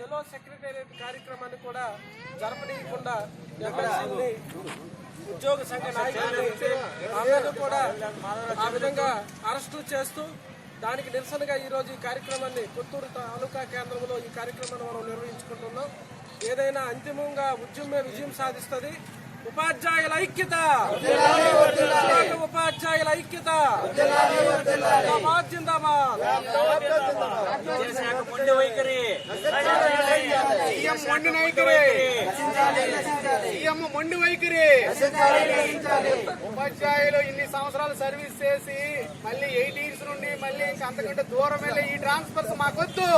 Cello secretariat కార్యక్రమాన్ని కూడా జరపనీయకుండా ఎమ్మెల్సీని ఉద్యోగ సంఘ నాయకుల్ని అందరూ కూడా ఆ విధంగా అరెస్టు చేస్తూ దానికి నిరసనగా ఈరోజు ఈ కార్యక్రమాన్ని పుత్తూరు తాలూకా కేంద్రంలో ఈ కార్యక్రమాన్ని మనం నిర్వహించుకుంటున్నాం. ఏదైనా అంతిమంగా ఉద్యమే విజయం సాధిస్తుంది. ఉపాధ్యాయుల ఐక్యత! ఉపాధ్యాయుల ఐక్యత! జిందాబాద్ జిందాబాద్ వైఖరి మొండి వైఖరి సీఎం మొండి వైఖరి. ఉపాధ్యాయులు ఇన్ని సంవత్సరాలు సర్వీస్ చేసి మళ్ళీ ఎయిటీన్స్ నుండి మళ్ళీ ఇంకా అంతకంటే దూరం వెళ్ళి ఈ ట్రాన్స్ఫర్స్ మాకొద్దు.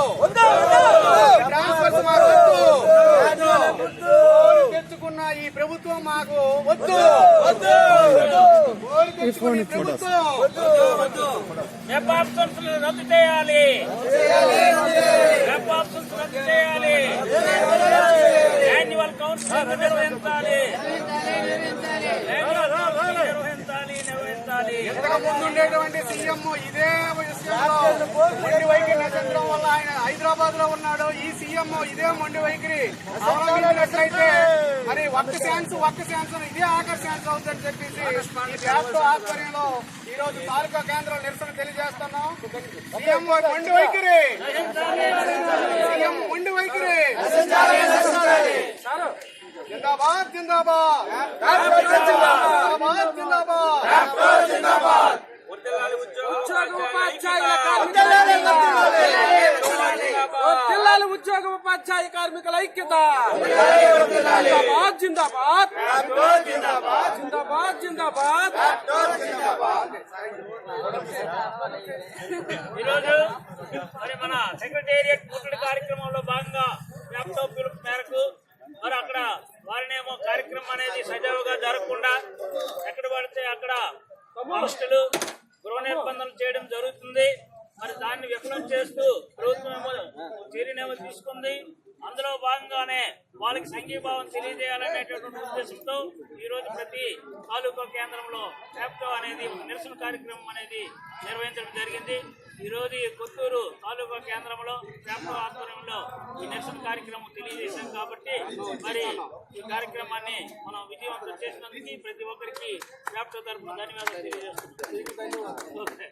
ట్రాన్స్ఫర్స్ మాకొద్దు. తెచ్చుకున్న ఈ ప్రభుత్వం మాకు వద్దు. ప్రభుత్వం. రద్దు చేయాలి. రద్దు చేయాలి. నిర్వహించాలి సీఎం ఇదే మొండి వైఖరి నచ్చడం వల్ల ఆయన హైదరాబాద్లో ఉన్నాడు. ఈ సీఎం ఇదే మొండి వైఖరి. అవలంబించినట్లయితే మరి ఒక్క ఛాన్స్ ఒక్క ఛాన్స్ ఇదే ఆఖరి ఛాన్స్ అవుతుందని చెప్పేసి ఆధ్వర్యంలో ఈ రోజు తాలూకా కేంద్రం నిరసన తెలియజేస్తున్నాం. సీఎం మొండి వైఖరి. సీఎం మొండి వైఖరి. జిందాబాద్. జిందాబాద్. జిందాబాద్. జిందాబాద్. వర్ధిల్లాలి ఉద్యోగ. జిల్లాల ఉపాధ్యాయ కార్మికుల ఐక్యత. జిందాబాద్ జిందాబాద్. జిందాబాద్. జిందాబాద్ ఈరోజు మరి మన సెక్రటేరియట్ కార్యక్రమంలో భాగంగా వ్యాప్తో పిలుపు మేరకు మరి అక్కడ వారినేమో కార్యక్రమం అనేది సజావుగా జరగకుండా ఎక్కడ పడితే అక్కడ హాస్టల్ గృహ నిర్బంధనలు చేయడం జరుగుతుంది. మరి దాన్ని విఫలం చేస్తూ ప్రభుత్వం ఏమో చర్యనేమో తీసుకుంది. అందులో భాగంగానే వాళ్ళకి సంఘీభావం తెలియజేయాలనేటటువంటి ఉద్దేశంతో ఈ రోజు ప్రతి తాలూకా కేంద్రంలో ట్యాప్టో అనేది నిరసన కార్యక్రమం అనేది నిర్వహించడం జరిగింది. ఈరోజు ఈ కొత్తూరు తాలూకా కేంద్రంలో ట్యాప్టో ఆధ్వర్యంలో ఈ నిరసన కార్యక్రమం తెలియజేశాం కాబట్టి మరి ఈ కార్యక్రమాన్ని మనం విజయవంతం చేసినందుకు ప్రతి ఒక్కరికి ట్యాప్టో తరఫున ధన్యవాదాలు తెలియజేస్తున్నాం. ఓకే